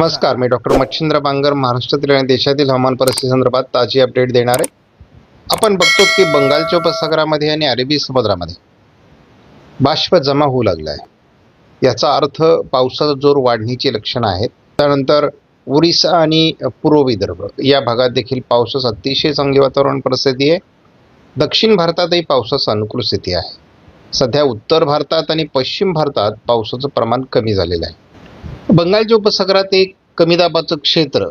नमस्कार मी डॉक्टर मच्छिंद्र बांगर महाराष्ट्रातील आणि देशातील हवामान परिस्थिती संदर्भात ताजी अपडेट देणार. आहे आपण बघतो की बंगालच्या उपसागरामध्ये आणि अरेबी समुद्रामध्ये बाष्प जमा होऊ लागला आहे याचा अर्थ पावसाचा जोर वाढण्याची लक्षणं आहेत. त्यानंतर ओरिसा आणि पूर्व विदर्भ या भागात देखील पावसाचं अतिशय चांगली वातावरण परिस्थिती आहे. दक्षिण भारतातही पावसाचं अनुकूल स्थिती आहे. सध्या उत्तर भारतात आणि पश्चिम भारतात पावसाचं प्रमाण कमी झालेलं आहे. बंगालच्या उपसागरात एक कमी दाबाचं क्षेत्र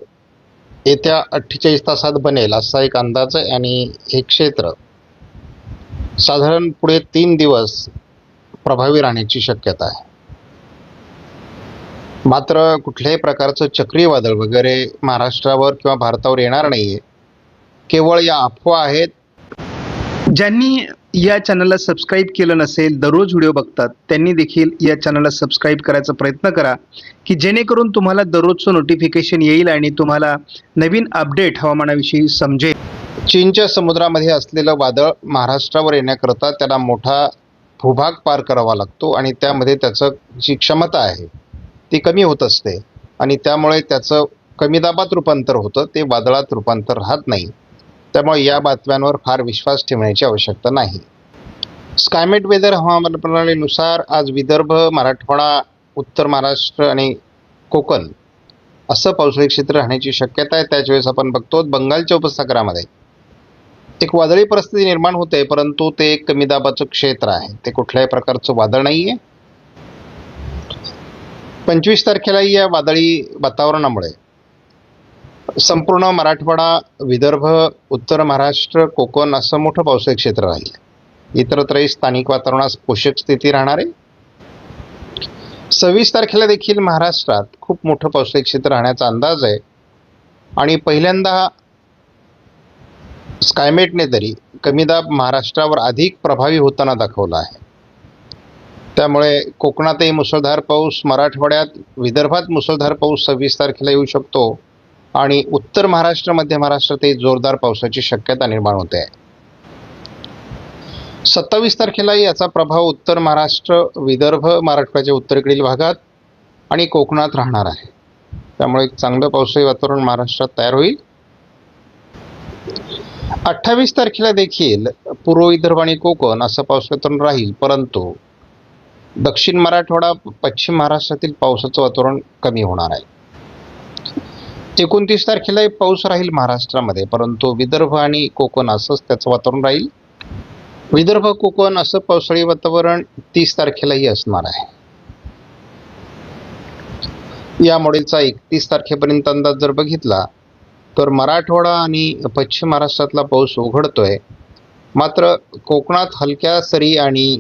येत्या अठ्ठेचाळीस तासात बनेल असा एक अंदाज आहे आणि हे क्षेत्र साधारण पुढे तीन दिवस प्रभावी राहण्याची शक्यता आहे. मात्र कुठल्याही प्रकारचं चक्रीवादळ वगैरे महाराष्ट्रावर किंवा भारतावर येणार नाही आहे केवळ या अफवा आहेत. ज्यांनी या चॅनलला सबस्क्राईब केलं नसेल दररोज व्हिडिओ बघतात त्यांनी देखील या चॅनलला सबस्क्राईब करायचा प्रयत्न करा की जेणेकरून तुम्हाला दररोजचं नोटिफिकेशन येईल आणि तुम्हाला नवीन अपडेट हवामानाविषयी समजेल. चीनच्या समुद्रामध्ये असलेलं वादळ महाराष्ट्रावर येण्याकरता त्याला मोठा भूभाग पार करावा लागतो आणि त्यामध्ये त्याचं जी क्षमता आहे ती कमी होत असते. आणि त्यामुळे त्याचं कमी दाबात रूपांतर होतं ते वादळात रूपांतर राहत नाही. त्यामुळे या बातम्यांवर फार विश्वास ठेवण्याची आवश्यकता नाही. स्कायमेट वेदर हवामान प्रणालीनुसार आज विदर्भ मराठवाडा उत्तर महाराष्ट्र आणि कोकण असं पावसाळी क्षेत्र राहण्याची शक्यता आहे. त्याच वेळेस आपण बघतो बंगालच्या उपसागरामध्ये एक वादळी परिस्थिती निर्माण होते परंतु ते एक कमी दाबाचं क्षेत्र आहे. ते कुठल्याही प्रकारचं वादळ नाही आहे पंचवीस तारखेलाही या वादळी वातावरणामुळे संपूर्ण मराठवाडा विदर्भ उत्तर महाराष्ट्र कोकण असं मोठं पावसाळी क्षेत्र राहील. इतरत्रही स्थानिक वातावरणास पोषक स्थिती राहणार. आहे सव्वीस तारखेला देखील महाराष्ट्रात खूप मोठं पावसाळी क्षेत्र राहण्याचा अंदाज आहे. आणि पहिल्यांदा स्कायमेटने तरी कमी दाब महाराष्ट्रावर अधिक प्रभावी होताना दाखवला आहे. त्यामुळे कोकणातही मुसळधार पाऊस मराठवाड्यात विदर्भात मुसळधार पाऊस सव्वीस तारखेला येऊ शकतो. आणि उत्तर महाराष्ट्र मध्य महाराष्ट्रातही जोरदार पावसाची शक्यता निर्माण होते. आहे सत्तावीस तारखेलाही याचा प्रभाव उत्तर महाराष्ट्र विदर्भ मराठवाड्याच्या उत्तरेकडील भागात आणि कोकणात राहणार आहे. त्यामुळे एक चांगलं पावसाळी वातावरण महाराष्ट्रात तयार होईल. अठ्ठावीस तारखेला देखील पूर्व विदर्भ आणि कोकण असं पावसाळी वातावरण राहील परंतु दक्षिण मराठवाडा पश्चिम महाराष्ट्रातील पावसाचं वातावरण कमी होणार आहे. एकोणतीस तारखेलाही पाऊस राहील महाराष्ट्रामध्ये परंतु विदर्भ आणि कोकण असंच त्याचं वातावरण राहील. विदर्भ कोकण असं पावसाळी वातावरण तीस तारखेलाही असणार आहे. या मॉडेलचा एकतीस तारखेपर्यंत अंदाज जर बघितला तर मराठवाडा आणि पश्चिम महाराष्ट्रातला पाऊस उघडतोय. मात्र कोकणात हलक्या सरी आणि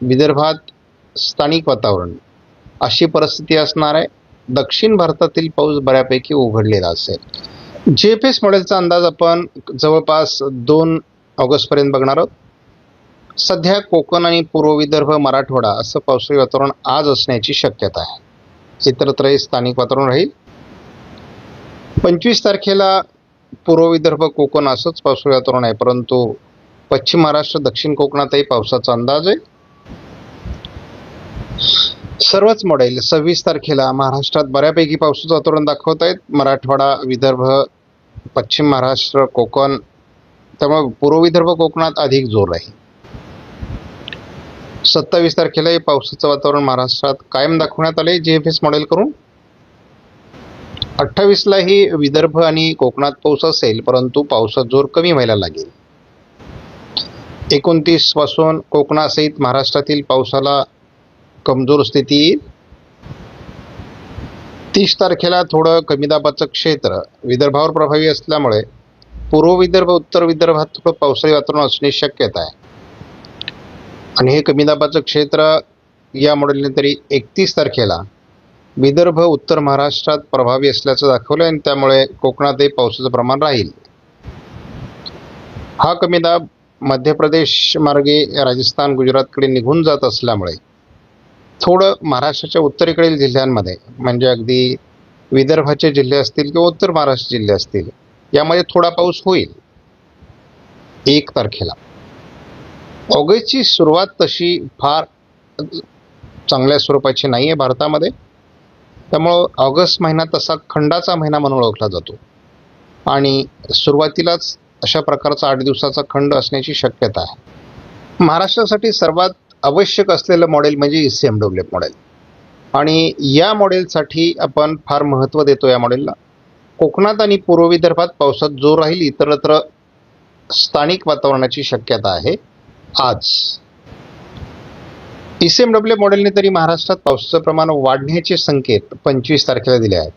विदर्भात स्थानिक वातावरण अशी परिस्थिती असणार आहे. दक्षिण भारतातील पाऊस बऱ्यापैकी उघडलेला असेल. जे पी एस मॉडेलचा अंदाज आपण जवळपास दोन ऑगस्टपर्यंत बघणार आहोत. सध्या कोकण आणि पूर्व विदर्भ मराठवाडा असं पावसाळी वातावरण आज असण्याची शक्यता आहे. इतरत्रही स्थानिक वातावरण राहील. पंचवीस तारखेला पूर्व विदर्भ कोकण असंच पावसाळी वातावरण आहे परंतु पश्चिम महाराष्ट्र दक्षिण कोकणातही पावसाचा अंदाज आहे. सर्वच मॉडेल सव्वीस तारखेला महाराष्ट्रात बऱ्यापैकी पावसाचं वातावरण दाखवत आहेत. मराठवाडा विदर्भ पश्चिम महाराष्ट्र कोकण. त्यामुळे पूर्व विदर्भ कोकणात अधिक जोर राहील सत्तावीस तारखेलाही पावसाचं वातावरण महाराष्ट्रात कायम दाखवण्यात आले जे एफ एस मॉडेल करून अठ्ठावीसलाही विदर्भ आणि कोकणात पाऊस असेल परंतु पावसाचा जोर कमी व्हायला लागेल. एकोणतीसपासून कोकणासहित महाराष्ट्रातील पावसाला कमजोर स्थिती. येईल तीस तारखेला थोडं कमी दाबाचं क्षेत्र विदर्भावर प्रभावी असल्यामुळे पूर्व विदर्भ उत्तर विदर्भात थोडं पावसाळी वातावरण असण्याची शक्यता आहे. आणि हे कमी दाबाचं क्षेत्र या मॉडेलने तरी एकतीस तारखेला विदर्भ उत्तर महाराष्ट्रात प्रभावी असल्याचं दाखवलं आणि त्यामुळे कोकणातही पावसाचं प्रमाण राहील. हा कमी दाब मध्य प्रदेश मार्गे राजस्थान गुजरातकडे निघून जात असल्यामुळे थोडं महाराष्ट्राच्या उत्तरेकडील जिल्ह्यांमध्ये म्हणजे अगदी विदर्भाचे जिल्हे असतील किंवा उत्तर महाराष्ट्र जिल्हे असतील यामध्ये थोडा पाऊस होईल. एक तारखेला. ऑगस्टची सुरुवात तशी फार चांगल्या स्वरूपाची नाही आहे भारतामध्ये. त्यामुळं ऑगस्ट महिना तसा खंडाचा महिना म्हणून ओळखला जातो. आणि सुरुवातीलाच अशा प्रकारचा आठ दिवसाचा खंड असण्याची शक्यता आहे. महाराष्ट्रासाठी सर्वात आवश्यक असलेलं मॉडेल म्हणजे E C M W F model आणि या मॉडेलसाठी आपण फार महत्त्व देतो या मॉडेलला कोकणात आणि पूर्व विदर्भात पावसात जोर राहील इतरत्र स्थानिक वातावरणाची शक्यता आहे. आज. ई सी एम डब्ल्यू मॉडेलने तरी महाराष्ट्रात पावसाचं प्रमाण वाढण्याचे संकेत पंचवीस तारखेला दिले आहेत.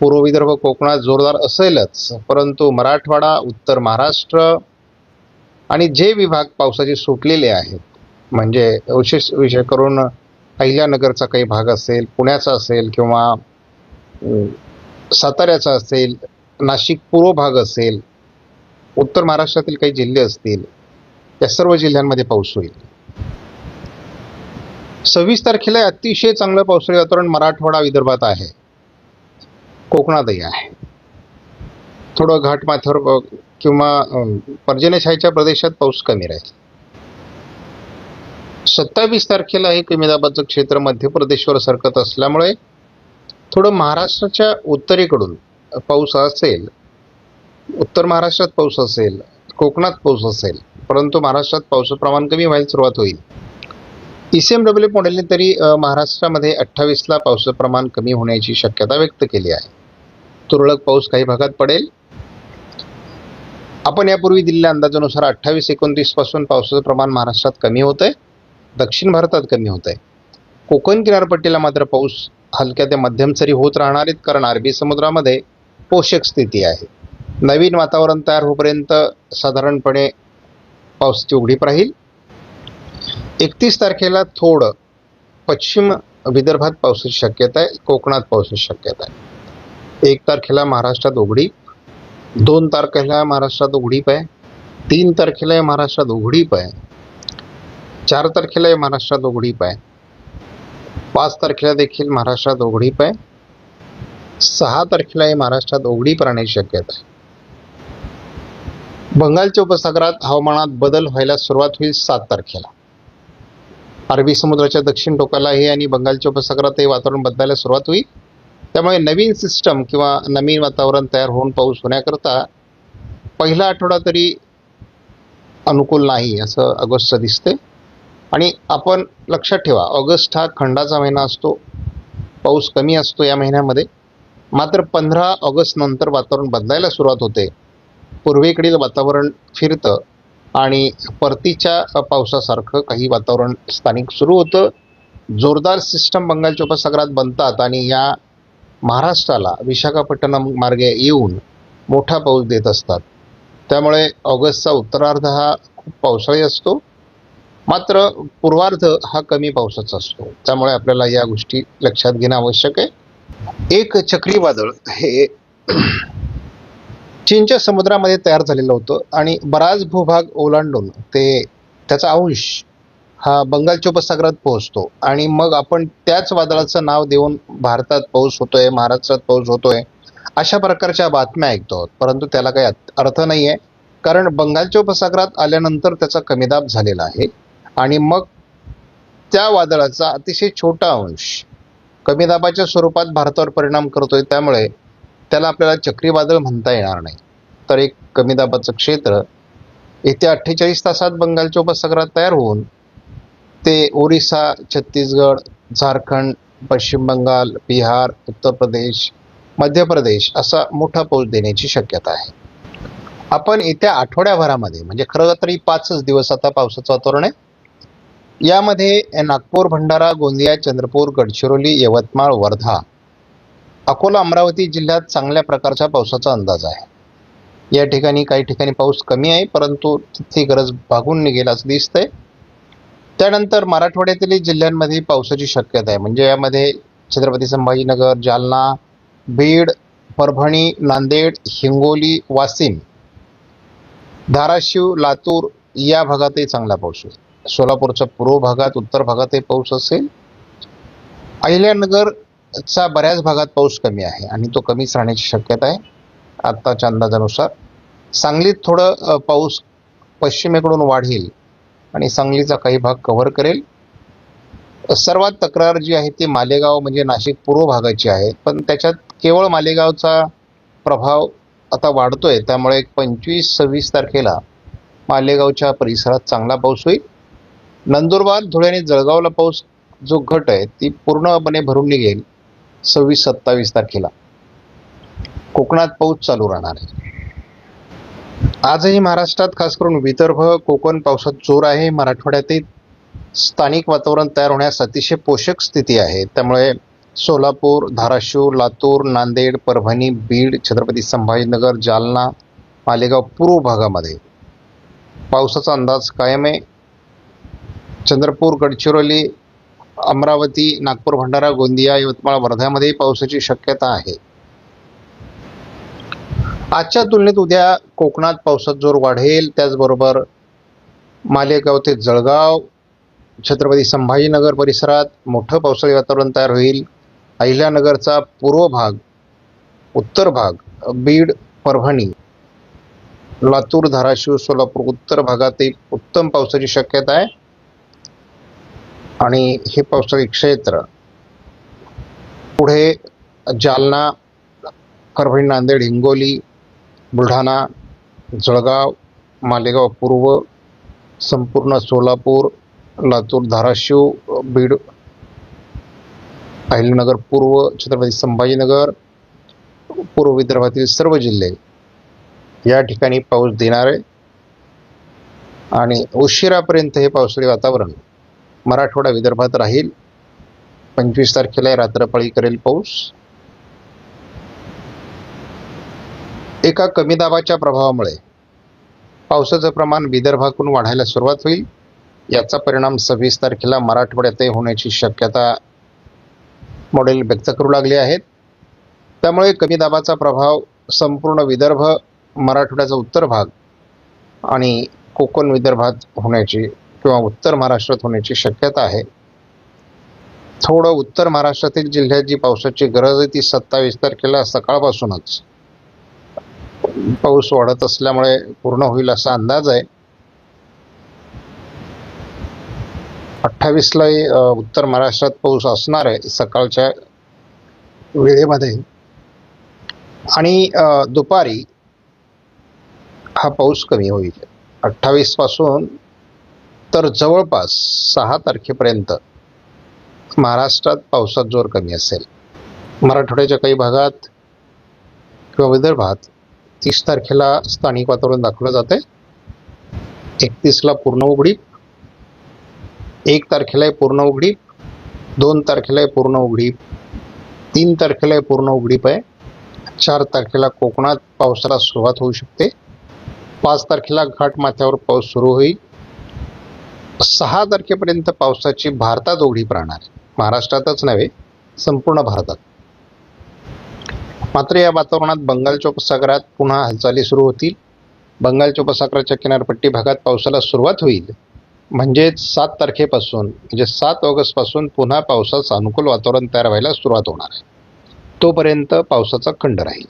पूर्व विदर्भ कोकणात जोरदार असेलच परंतु मराठवाडा उत्तर महाराष्ट्र आणि जे विभाग पावसाचे सुटलेले आहेत म्हणजे विशेष विषय करून अहिल्यानगरचा काही भाग असेल पुण्याचा असेल किंवा साताऱ्याचा असेल नाशिक पूर्व भाग असेल उत्तर महाराष्ट्रातील काही जिल्हे असतील या सर्व जिल्ह्यांमध्ये पाऊस होईल. सव्वीस तारखेला अतिशय चांगलं पावसाळी वातावरण मराठवाडा विदर्भात आहे. कोकणातही आहे. थोडं घाटमाथ्यावर किंवा अम, प्रदेशात पाऊस कमी राहील. सत्तावीस तारखेला हे कमी दाबाचं क्षेत्र मध्य प्रदेशवर सरकत असल्यामुळे थोडं महाराष्ट्राच्या उत्तरेकडून पाऊस असेल उत्तर महाराष्ट्रात पाऊस असेल कोकणात पाऊस असेल परंतु महाराष्ट्रात पावसाचं प्रमाण कमी व्हायला सुरुवात होईल. ई सी एम डब्ल्यू मॉडेलने तरी महाराष्ट्रामध्ये अठ्ठावीसला पावसाचं प्रमाण कमी होण्याची शक्यता व्यक्त केली आहे. तुरळक पाऊस काही भागात पडेल. आपण यापूर्वी दिलेल्या अंदाजानुसार अठ्ठावीस एकोणतीसपासून पावसाचं प्रमाण महाराष्ट्रात कमी होतं आहे दक्षिण भारतात कमी होत आहे. कोकण किनारपट्टीला मात्र पाऊस हलक्या ते मध्यम सरी होत राहणार आहेत कारण अरबी समुद्रामध्ये पोषक स्थिती आहे. नवीन वातावरण तयार होईपर्यंत साधारणपणे पावसाची उघडीप राहील. एकतीस तारखेला थोडं पश्चिम विदर्भात पावसाची शक्यता आहे कोकणात पावसाची शक्यता आहे. एक तारखेला महाराष्ट्रात उघडीप दोन तारखेला महाराष्ट्रात उघडीप आहे तीन तारखेला महाराष्ट्रात उघडीप आहे. चार तारखेला महाराष्ट्रात उघडीप आहे. पाच तारखेला देखील महाराष्ट्रात उघडीप आहे. सहा तारखेला महाराष्ट्रात उघडीप राहण्याची शक्यता आहे. बंगालच्या उपसागरात हवामानात बदल व्हायला सुरुवात होईल सात तारखेला. अरबी समुद्राच्या दक्षिण टोकालाही आणि बंगालच्या उपसागरात हे वातावरण बदलायला सुरुवात होईल. त्यामुळे नवीन सिस्टम किंवा नवीन वातावरण तयार होऊन पाऊस होण्याकरता पहिला आठवडा तरी अनुकूल नाही असं ऑगस्टचं दिसते आणि आपण लक्षात ठेवा ऑगस्ट हा खंडाचा महिना असतो पाऊस कमी असतो या महिन्यामध्ये. मात्र पंधरा ऑगस्ट नंतर वातावरण बदलायला सुरुवात होते. पूर्वेकडील वातावरण फिरतं आणि परतीच्या पावसासारखं काही वातावरण स्थानिक सुरू होतं. जोरदार सिस्टम बंगालच्या उपसागरात बनतात आणि या महाराष्ट्राला विशाखापट्टणम मार्गे येऊन मोठा पाऊस देत असतात. त्यामुळे ऑगस्टचा उत्तरार्ध हा खूप पावसाळी असतो. मात्र पूर्वार्ध हा कमी पावसाचा असतो. त्यामुळे आपल्याला या गोष्टी लक्षात घेणं आवश्यक आहे. एक चक्रीवादळ हे चीनच्या समुद्रामध्ये तयार झालेलं होतं आणि बराच भूभाग ओलांडून ते त्याचा अंश हा बंगालच्या उपसागरात पोहोचतो आणि मग आपण त्याच वादळाचं नाव देऊन भारतात पाऊस होतोय महाराष्ट्रात पाऊस होतोय अशा प्रकारच्या बातम्या ऐकतो. आहोत. परंतु त्याला काही अर्थ नाही आहे कारण बंगालच्या उपसागरात आल्यानंतर त्याचा कमीदाब झालेला आहे. आणि मग त्या वादळाचा अतिशय छोटा अंश कमी दाबाच्या स्वरूपात भारतावर परिणाम करतोय. त्यामुळे त्याला आपल्याला चक्रीवादळ म्हणता येणार नाही. तर एक कमी दाबाचं क्षेत्र येत्या अठ्ठेचाळीस तासात बंगालच्या उपसागरात तयार होऊन ते ओरिसा छत्तीसगड झारखंड पश्चिम बंगाल बिहार उत्तर प्रदेश मध्य प्रदेश असा मोठा पाऊस देण्याची शक्यता आहे. आपण येत्या आठवड्याभरामध्ये म्हणजे खरं तरी पाचच दिवस आता पावसाचं वातावरण आहे. यामध्ये नागपूर भंडारा गोंदिया चंद्रपूर गडचिरोली यवतमाळ वर्धा अकोला अमरावती जिल्ह्यात चांगल्या प्रकारच्या पावसाचा अंदाज आहे. या ठिकाणी काही ठिकाणी पाऊस कमी आहे परंतु तिथली गरज भागून निघेल असं दिसतंय. त्यानंतर मराठवाड्यातील जिल्ह्यांमध्ये पावसाची शक्यता आहे. म्हणजे यामध्ये छत्रपती संभाजीनगर जालना बीड परभणी नांदेड हिंगोली वाशिम धाराशिव लातूर या भागातही चांगला पाऊस होईल. सोलापूरच्या पूर्व भागात उत्तर भागातही पाऊस असेल. अहिल्यानगरचा बऱ्याच भागात पाऊस कमी आहे आणि तो कमीच राहण्याची शक्यता आहे. आत्ताच्या अंदाजानुसार सांगलीत थोडं पाऊस पश्चिमेकडून वाढेल आणि सांगलीचा काही भाग कव्हर करेल. सर्वात तक्रार जी आहे ती मालेगाव म्हणजे नाशिक पूर्व भागाची आहे. पण त्याच्यात केवळ मालेगावचा प्रभाव आता वाढतोय. त्यामुळे एक पंचवीस सव्वीस तारखेला मालेगावच्या परिसरात चांगला पाऊस होईल. नंदुरबार धुळे आणि जळगावला पाऊस जो घट आहे ती पूर्णपणे भरून निघेल सव्वीस सत्तावीस तारखेला. कोकणात पाऊस चालू राहणार आहे. आजही महाराष्ट्रात खास करून विदर्भ कोकण पावसात जोर आहे. मराठवाड्यातील स्थानिक वातावरण तयार होण्यास अतिशय पोषक स्थिती आहे. त्यामुळे सोलापूर धाराशिव लातूर नांदेड परभणी बीड छत्रपती संभाजीनगर जालना मालेगाव पूर्व भागामध्ये पावसाचा अंदाज कायम आहे. चंद्रपूर गडचिरोली अमरावती नागपूर भंडारा गोंदिया यवतमाळ वर्ध्यामध्ये पावसाची शक्यता आहे. आजच्या तुलनेत उद्या कोकणात पावसात जोर वाढेल. त्याचबरोबर मालेगाव ते जळगाव छत्रपती संभाजीनगर परिसरात मोठं पावसाळी वातावरण तयार होईल. अहिल्यानगरचा पूर्व भाग उत्तर भाग बीड परभणी लातूर धाराशिव सोलापूर उत्तर भागातील उत्तम पावसाची शक्यता आहे. आणि हे पावसाळी क्षेत्र. पुढे जालना परभणी नांदेड हिंगोली बुलढाणा जळगाव मालेगाव पूर्व संपूर्ण सोलापूर लातूर धाराशिव बीड अहिलनगर पूर्व छत्रपती संभाजीनगर पूर्व विदर्भातील सर्व जिल्हे या ठिकाणी पाऊस देणार आहे. आणि उशिरापर्यंत हे पावसाळी वातावरण मराठवाडा विदर्भात राहील. पंचवीस तारखेला रात्रपाळी करेल पाऊस. एका कमी दाबाच्या प्रभावामुळे पावसाचं प्रमाण विदर्भातून वाढायला सुरुवात होईल. याचा परिणाम सव्वीस तारखेला मराठवाड्यातही होण्याची शक्यता मॉडेल व्यक्त करू लागले आहेत. त्यामुळे कमी दाबाचा प्रभाव संपूर्ण विदर्भ मराठवाड्याचा उत्तर भाग आणि कोकण विदर्भात होण्याची किंवा उत्तर महाराष्ट्रात होण्याची शक्यता आहे. थोडं उत्तर महाराष्ट्रातील जिल्ह्यात जी पावसाची गरज आहे ती सत्तावीस तारखेला सकाळपासूनच. पाऊस वाढत असल्यामुळे पूर्ण होईल असा अंदाज आहे. अठ्ठावीसलाही उत्तर महाराष्ट्रात पाऊस असणार आहे सकाळच्या वेळेमध्ये. आणि दुपारी हा पाऊस कमी होईल. अठ्ठावीसपासून तर जवळपास सहा तारखेपर्यंत महाराष्ट्रात पावसात जोर कमी असेल. मराठवाड्याच्या काही भागात किंवा विदर्भात तीस तारखेला स्थानिक वातावरण दाखवलं जाते एकतीसला पूर्ण उघडीप. एक तारखेला आहे पूर्ण उघडीप. दोन तारखेला आहे पूर्ण उघडीप. तीन तारखेला आहे पूर्ण उघडीप आहे. चार तारखेला कोकणात पावसाला सुरुवात होऊ शकते. पाच तारखेला घाटमाथ्यावर पाऊस सुरू होईल. सहा तारखेपर्यंत पावसाची भारतात ओढी राहणार आहे. महाराष्ट्रातच नव्हे संपूर्ण भारतात. मात्र या वातावरणात बंगालच्या उपसागरात पुन्हा हालचाली सुरू होतील. बंगालच्या उपसागराच्या किनारपट्टी भागात पावसाला सुरुवात होईल. म्हणजेच सात तारखेपासून म्हणजे सात ऑगस्टपासून पुन्हा पावसाचं अनुकूल वातावरण तयार व्हायला सुरुवात होणार आहे. तोपर्यंत पावसाचा खंड राहील.